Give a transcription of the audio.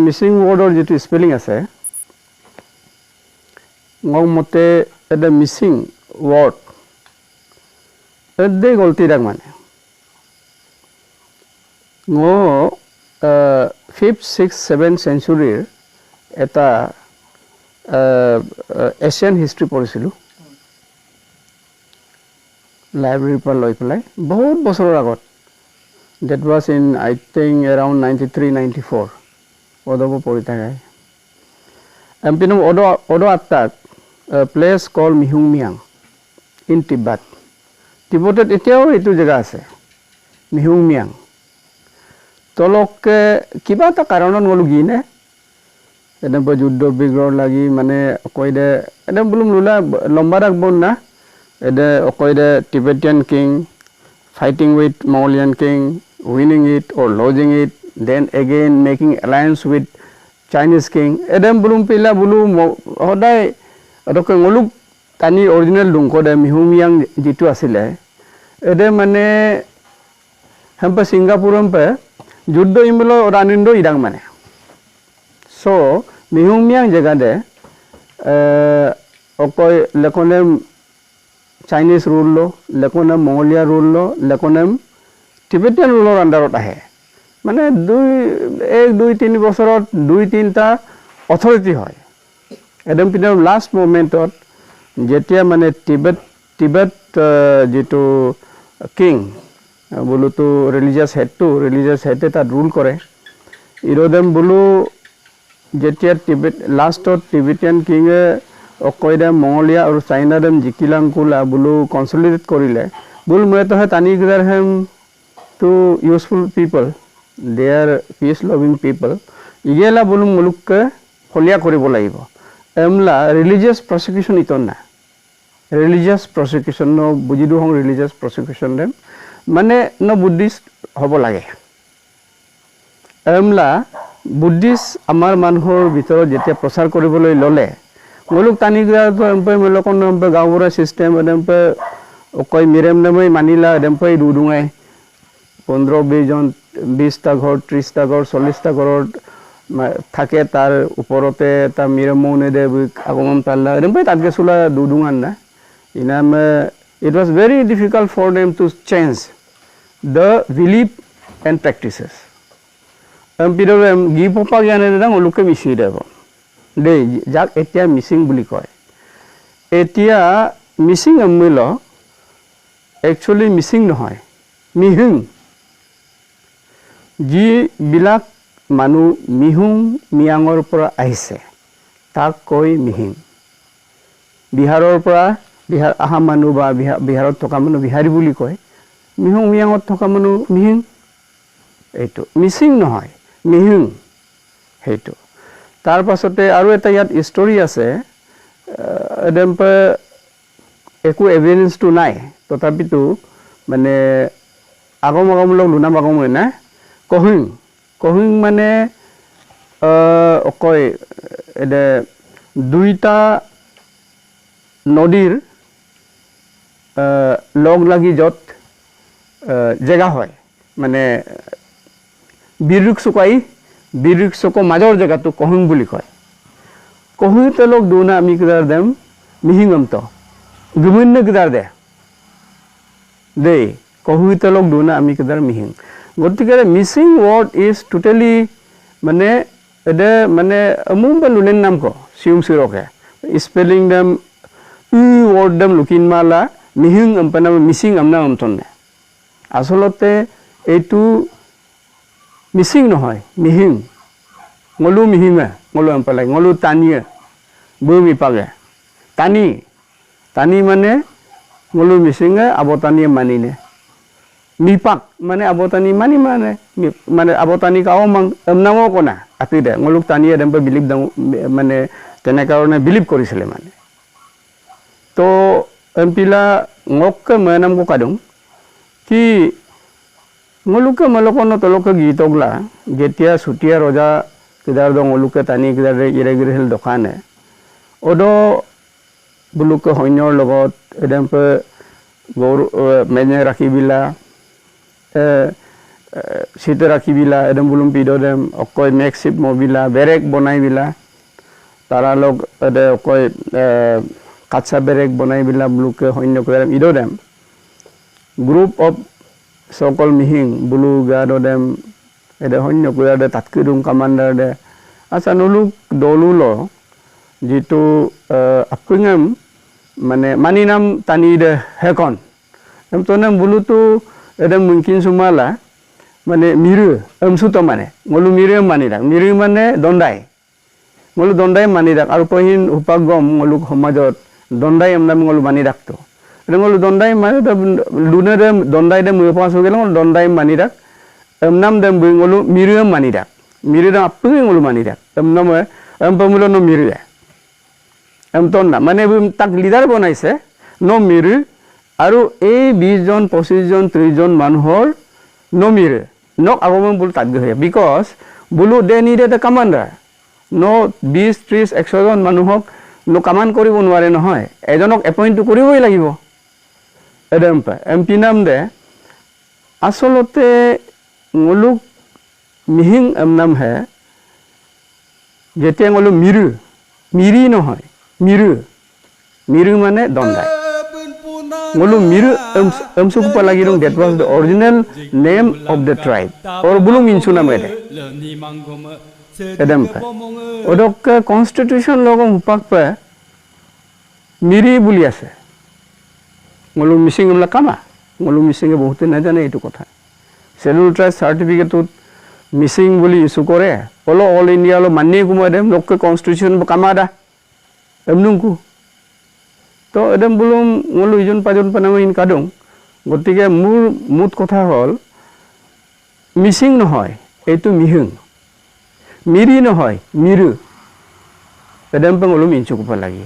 মিচিং ৱৰ্ডৰ যিটো স্পেলিং আছে মোৰ মতে এটা মিচিং ৱৰ্ড এদে গল্টি দাগ মানে। ফিফ্থ ছিক্স ছেভেন চেঞ্চুৰীৰ এটা এছিয়ান হিষ্ট্ৰী পঢ়িছিলোঁ। লাইব্ৰেৰীৰ পৰা লৈ পেলাই, বহুত বছৰৰ আগত। That was in I think around ninety three ninety four ওদব পঢ়ি থাকে। এম্পিনো ওদ ওদ আত্মাক place call Mihung Miyang in Tibet তিব্বতত এতিয়াও এইটো জেগা আছে মিহুং মিয়াং। তলকে কিবা এটা কাৰণত গ'লো গিনে এনেকুৱা যুদ্ধ বিগ্ৰহ লাগি মানে দে এনে বোলো নোলা লম্বা ৰাখব না? এদে okay the Tibetan king fighting with Mongolian king, winning it or losing it, then again making alliance with Chinese king. Edem belum pila bulu hodai roke ngoluk tani original dungko de mihum yang jitu asile. Ede mane hampa Singapore hampa যুদ্ধ ইমলো রানিন্দ ইডাং মানে so মিহুমিয়াং জেগাতে অকয় লেখনে Chinese rule ল লেকনেম মঙলীয়া rule ল লেকনেম Tibetan ৰুলৰ আণ্ডাৰত আহে মানে দুই এক দুই তিনি বছৰত দুই তিনিটা অথৰিটি হয়। একদম পিনে লাষ্ট মুমেণ্টত যেতিয়া মানে টিবেট টিবেট যিটো কিং বোলোতো ৰিলিজিয়াছ হেডটো ৰিলিজিয়াছ হেডে তাত ৰুল কৰে। ইৰদেম বোলো যেতিয়া টিবেট লাষ্টত টিবেটিয়ান কিঙে অকৈডেম মঙলীয়া আৰু চাইনাডেম জিকিলাং কোলা বোলো কনচলিডেট কৰিলে, বোল ময়েতহে টানি gather them to useful people they are peace loving people ইগেলা বোলো মুলুককে ফলীয়া কৰিব লাগিব। এমলা ৰিলিজিয়াছ প্ৰচিকিউশ্যন ইটন না ৰিলিজিয়াছ প্ৰচিকিউশ্যন ন বুজি দিওঁ ৰিলিজিয়াছ প্ৰচিকিউশ্যন মানে ন বুদ্ধিষ্ট হ'ব লাগে। এমলা বুদ্ধিষ্ট আমাৰ মানুহৰ ভিতৰত যেতিয়া প্ৰচাৰ কৰিবলৈ ল'লে to empe melokon empe gawura system empe ওকই Mirem Manila এডেম্পই দুডুঙাই পোন্ধৰ বিছজন বিছটা ঘৰ ত্ৰিছটা ঘৰ চল্লিছটা ঘৰত থাকে তাৰ ওপৰতে এটা মিৰেমৌ নেদে আগমন পাল্লা এডেম্পই তাতকে চোলা দুডুঙান না। ইনাম it was very difficult for them to change the belief and practices এমপিডৰ গি পপা জ্ঞানে দাদা ওলোকে মিচি দেব দেই, যাক এতিয়া মিচিং বুলি কয়। এতিয়া মিচিং মূল্য একচুৱেলি মিচিং নহয়। মিহিং। যিবিলাক মানুহ মিহুং মিয়াঙৰ পৰা আহিছে তাক কয় মিহিং। বিহাৰৰ পৰা বিহাৰ অহা মানুহ বা বিহাৰ বিহাৰত থকা মানুহ বিহাৰী বুলি কয় মিহুং মিয়াঙত থকা মানুহ মিহিং। এইটো মিচিং নহয় মিহিং সেইটো। তাৰ পাছতে আৰু এটা ইয়াত ষ্টৰি আছে এডেম্পে একো এভিডেঞ্চটো নাই তথাপিতো মানে আগম আগমূলক লুনাম আগম হয় না? কহিং কহিং মানে কয় এদে দুইটা নদীৰ লগ লাগি য'ত জেগা হয়। মানে বিৰুক চুকাই বিৰুক চুকৰ মাজৰ জেগাটো কহিং বুলি কয়। কহিং তেলক দুনা আমি কিদাৰ দেম মিহিঙন্ত বিভিন্ন কিদাৰ দে। দেই, কহুই তেলক দুনা আমি কিদাৰ মিহিং। গতিকে মিচিং ৱৰ্ড ইজ টোটেলি মানে এদে মানে মোৰ বা লুলেন নাম ক চিউং চিৰকে। স্পেলিং দেম ই ৱৰ্ড দেম লুকিন মালা মিহিং এম্পেনা মিচিং আমনা অন্তনে আচলতে এইটো মিচিং নহয় মিহিং। ngolu mihinga ngolu empalai ngolu tania bumi page tani tani মানে ngolu misinga abotani manine mipak মানে abotani mani মানে Mi- মানে abotani kawo mang emnamo kona api de ngoluk tani edempe believe দাং মানে তেনেকাৰণে বিলিভ কৰিছিলে মানে তো এমপিলা ngokকে মেনাম কো কাদুং কি ngoluke malokono toloke gitogla যেতিয়া চুতীয়া ৰজা কিদাৰ দং অলুকে টানি কিদাৰ ইৰে হিল দোকানে অদ বুলুকে সৈন্যৰ লগত এডেম্পে গৌৰ মেনে ৰাখিবিলা সিতে রাখিবিলা এদম বুলুম পিডদেম, অকয় মেকশিপ মবিলা বেরেক বনাইবিলা। তারা লগ এদে অকয় কাঁচা বেরেক বনাইবিলা, বুলুকে সৈন্য করে ইদদেম গ্ৰুপ অফ সকল মিহিং, বুলু গাদদেম এদে সৈন্য কুয়াদে তাতকিদুং কামাণ্ডাৰ দে। আচ্ছা নুলুক দলুল যিটো আপিঙেম মানে মানি নাম টানি দে হেকন। এম তনেম এদে মুংকিন সুমালা মানে মিৰু এমসুতো মানে ngolu miru মানি ৰাখ মিৰু মানে দণ্ডাই ngolu দণ্ডাই মানি ৰাখ আৰু পহিন উপাগম ngolu সমাজত দণ্ডাই এম নাম ngolu মানি ৰাখতো এটা ngolu দণ্ডাই মানে লুনে দে দণ্ডাই দে মুয়ে পাঁচ গেলে দণ্ডাই মানি ৰাখ এম নাম দে বুই ngolu miru মানি ৰাখ miru দে আপি ngolu মানি ৰাখ এম নাম এম পমুলো ন মিৰু এম তন না মানে তাক লিডাৰ বনাইছে ন মিৰু আৰু এই বিছজন পঁচিছজন ত্ৰিছজন মানুহৰ নমিৰে, নক আগমন বুলো তাত গৈ বিকজ বুলো দে নিড এ কামাণ্ডাৰ ন বিছ ত্ৰিছ এশজন মানুহক ন কামান কৰিব নোৱাৰে নহয়। এজনক এপইণ্টটো কৰিবই লাগিব। পি নাম দে। আচলতে মুলুক মিহিং এম নাম হে। যেতিয়া গ'লো মিৰু, মিৰি নহয়, মিৰু। মিৰু মানে দণ্ডাই। Ngolu miru emsu kupa lagi dong that was the original name of the tribe or bulung insuna mede edem pa odok constitution logo upak pa Miri বুলি আছে ngolu মিচিং আমলা কামা ngolu মিচিঙে বহুতে নাজানে এইটো কথা চেডুল ট্ৰাইব চাৰ্টিফিকেটত মিচিং বুলি ইছ্যু কৰে অলপ অল অলপ মানিয়ে কুমাই দেম লোককে কনষ্টিটিউশ্যন কামা দা এমনুংকু তো এদম বুলুম ngolu ইজন পাজন ইনকা কাদুং। গতিকে মোৰ মুঠ কথা হ'ল মিচিং নহয়, এইটো মিহিং। মিৰি নহয়, মিৰু। এদম পে ngolu মিনচু কুপা লাগি